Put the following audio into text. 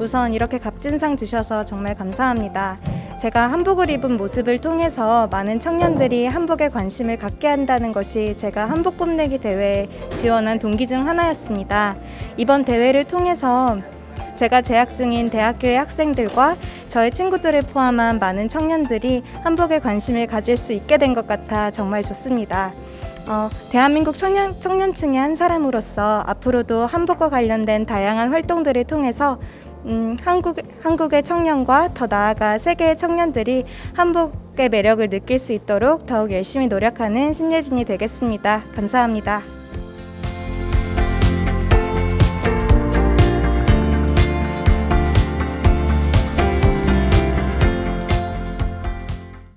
우선 이렇게 값진 상 주셔서 정말 감사합니다. 제가 한복을 입은 모습을 통해서 많은 청년들이 한복에 관심을 갖게 한다는 것이 제가 한복 뽐내기 대회에 지원한 동기 중 하나였습니다. 이번 대회를 통해서 제가 재학 중인 대학교의 학생들과 저의 친구들을 포함한 많은 청년들이 한복에 관심을 가질 수 있게 된 것 같아 정말 좋습니다. 어, 대한민국 청년, 청년층의 한 사람으로서 앞으로도 한복과 관련된 다양한 활동들을 통해서 음, 한국, 한국의 청년과 더 나아가 세계의 청년들이 한복의 매력을 느낄 수 있도록 더욱 열심히 노력하는 신예진이 되겠습니다. 감사합니다.